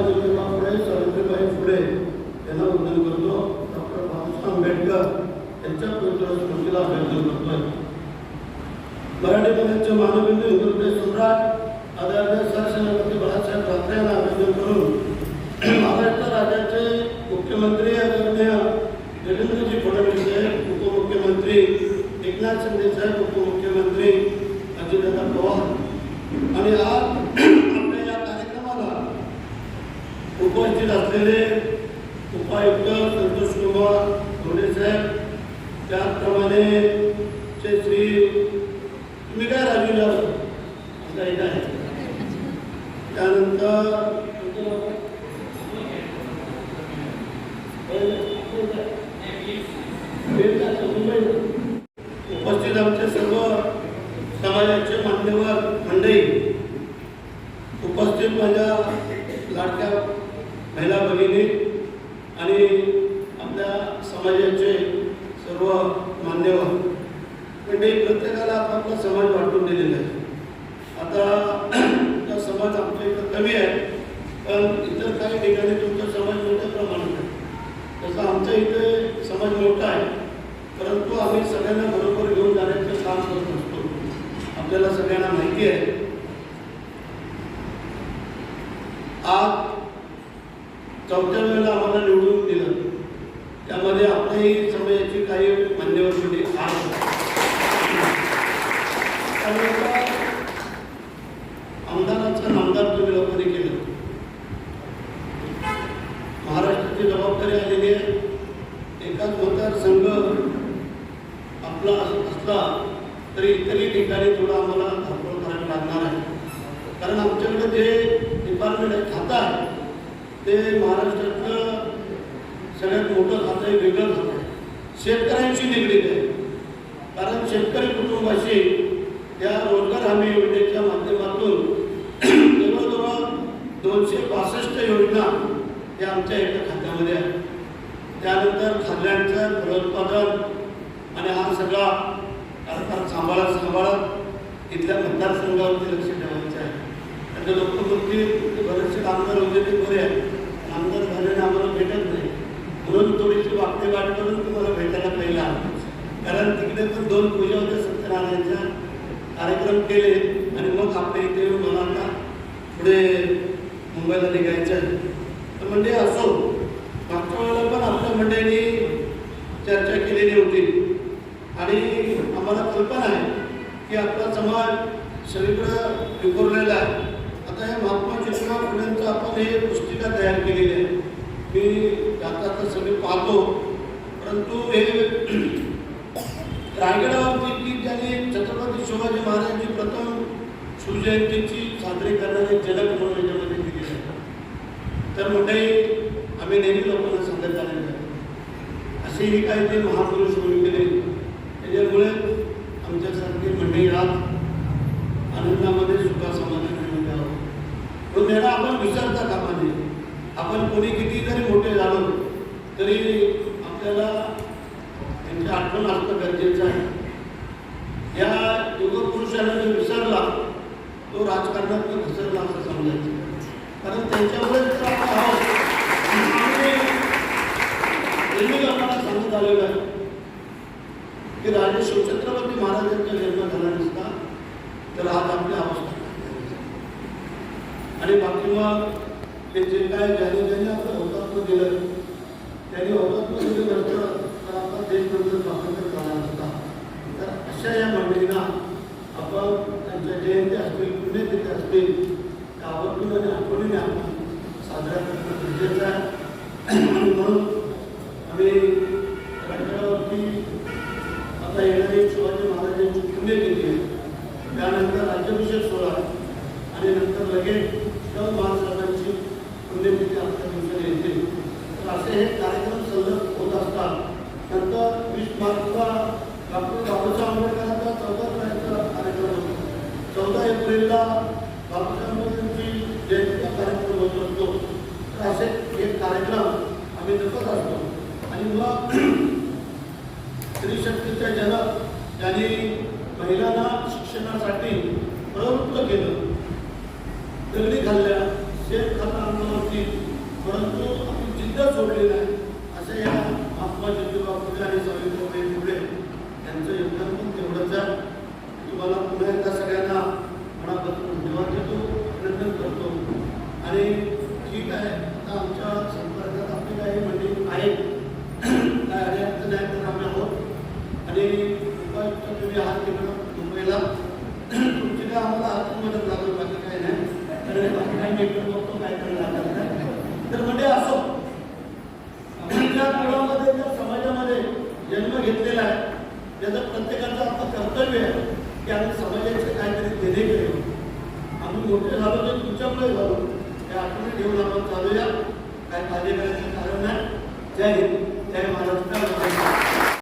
महात्मा ज्योतिबा फुले सावित्रीबाई फुले यांना वंदन करतो डॉक्टर बाबासाहेब आंबेडकर यांच्या पवित्र स्मृतीला अभिवादन करतोय मराठी मुलांचे मानबिंदू हिंदू सम्राट आदरणीय सरसेनापती बाळासाहेब ठाकरे यांना अभिवादन करून महाराष्ट्र राज्याचे मुख्यमंत्री आदरणीय देवेंद्रजी फडणवीस साहेब उपमुख्यमंत्री एकनाथ शिंदे साहेब उपमुख्यमंत्री अजितदादा पवार आणि आज आपल्या या कार्यक्रमाला उपस्थित असलेले उपायुक्त संतोष कुमार धोंडे साहेब त्याचप्रमाणे श्री तुम्ही काय राजू आहे. त्यानंतर उपस्थित आमचे सर्व समाजाचे मान्यवर मंडळी उपस्थित माझ्या लाडक्या महिला भगिनी आणि आपल्या समाजाचे सर्व मान्यवर म्हणजे प्रत्येकाला आपापला समाज वाटून दिलेला आहे. आता समाज आमच्या इथं कमी आहे पण इतर काही ठिकाणी तुमचा समाज मोठ्या प्रमाणात आहे. तसं आमच्या इथे समाज मोठा आहे परंतु आम्ही सगळ्यांना बरोबर घेऊन जाण्याचं काम करत असतो. आपल्याला सगळ्यांना माहिती आहे आज चौथ्या वेळेला आम्हाला निवडून दिलं. त्यामध्ये आपल्याही समाजाची काही मान्यवर म्हणजे आज आमदाराचं नामदार तुम्ही लोकांनी केलं. महाराष्ट्राची जबाबदारी आलेली आहे. एकाच मतदारसंघ आपला असला तरी इतरही ठिकाणी थोडं आम्हाला धावपळ करायला लागणार आहे. कारण आमच्याकडे जे डिपार्टमेंट आहे खातं आहे ते महाराष्ट्रातलं सगळ्यात मोठं खातं आहे वेगळं खातं आहे. शेतकऱ्यांशी निगडीत आहे. कारण शेतकरी कुटुंबाशी या रोजगार हमी योजनेच्या माध्यमातून जवळजवळ दोनशे पासष्ट योजना या आमच्या एका खात्यामध्ये आहे त्यानंतर खाद्यांचं फलोत्पादन आणि हा सगळा अर्थात सांभाळत सांभाळत इथल्या मतदारसंघावरती लक्ष ठेवायचं म्हणजे आता लोक बरेचसे कामगार होते ते बरे आहेत. आमदार झाल्याने आम्हाला भेटत नाही. म्हणून थोडीशी वागते वाट करून तुम्हाला भेटायला पहिला कारण तिकडे पण दोन पूजा होत्या सत्यनारायणच्या. कार्यक्रम केले आणि मग आपल्या इथे येऊन मला आता पुढे मुंबईला निघायचं आहे. तर म्हणजे असो मागच्या वेळेला पण आपल्या मंडळींनी चर्चा केलेली होती. आणि आम्हाला कल्पना आहे की आपला समाज सगळीकडं विखुरलेला आहे. आता हे महात्मा ज्योतिबा फुलेंचं आपण हे पुस्तिका तयार केलेली आहे. मी आता तर सगळे पाहतो. परंतु हे रायगडावरती की त्यांनी छत्रपती शिवाजी महाराजांची प्रथम शिवजयंतीची साजरी करणारे जनक म्हणून याच्यामध्ये दिली आहे तर म्हणजे आम्ही नेहमी लोकांना सांगत आलेलो आहे. असेही काही ते महापुरुष होऊन गेले. त्याच्यामुळे त्याला आपण विसरता कामा नये. आपण कोणी किती जरी मोठे झालो तरी आपल्याला त्यांची आठवण असणं गरजेचं आहे. या युगपुरुषाला जो विसरला तो राजकारणात घसरला असं समजायचं. कारण त्यांच्यामुळेच तर लोकांना सांगत आलेलं आहे की राजे शिवछत्रपती महाराजांचा जन्म झाला नसता तर आज आपली अवस्था आणि बाकी मग ते जे काय ज्याने ज्याने आपलं हौतात्म दिलं त्यांनी हौतात्म दिलं नंतर तर आपला देश नंतर स्वातंत्र्य झाला नसता तर अशा या मंडळींना आपण त्यांच्या जयंती असतील पुण्यतिथी असतील त्या आवर्जून आणि आठवणीने आपण साजरा करणं गरजेचं आहे. म्हणून आम्ही राज्यावरती आता येणारी शिवाजी महाराजांची पुण्यतिथी आहे. त्यानंतर राज्याभिषेक सोहळा आणि नंतर लगेच शिवाजी महाराजांची पुण्यतिथी आमच्या दिवसाला येते तर असे हे कार्यक्रम सलग होत असतात नंतर वीस मार्चला डॉक्टर बाबासाहेब आंबेडकरांचा चौदा तारखेचा कार्यक्रम होतो चौदा बाबासाहेब जयंतीचा कार्यक्रम होत असतो तर असे एक कार्यक्रम आम्ही जपत असतो. आणि मग स्त्रीशक्तीच्या जनक त्यांनी महिलांना शिक्षणासाठी प्रवृत्त केलं. दगडी खाल्ल्या शेत खाता जिद्द सोडली नाही असं या महात्मा ज्योतिबा फुले आणि सावित्रीबाई फुले यांचं योगदान पण तेवढंच आहे तुम्हाला पुन्हा एकदा सगळ्यांना मनापासून धन्यवाद देतो अभिनंदन करतो आणि ठीक आहे आता आमच्या संपर्कात आपली काही मंडळी आहेत काय अडचण नाही तर आम्ही आहोत आणि उपायुक्त तुम्ही आहात तिकडं मुंबईला तुमची काय आम्हाला आर्थिक मदत लागेल बाकी काही नाही तर बाकी काही काय लागत नाही तर म्हणजे असो ज्या कुळामध्ये ज्या समाजामध्ये जन्म घेतलेला आहे त्याचं प्रत्येकाचं आपलं कर्तव्य आहे की आम्ही समाजाचे काहीतरी देणे केले. आम्ही मोठे झालो ते तुमच्यामुळे झालो त्या आठवणी घेऊन आपण चालूया. काय काळजी करायचं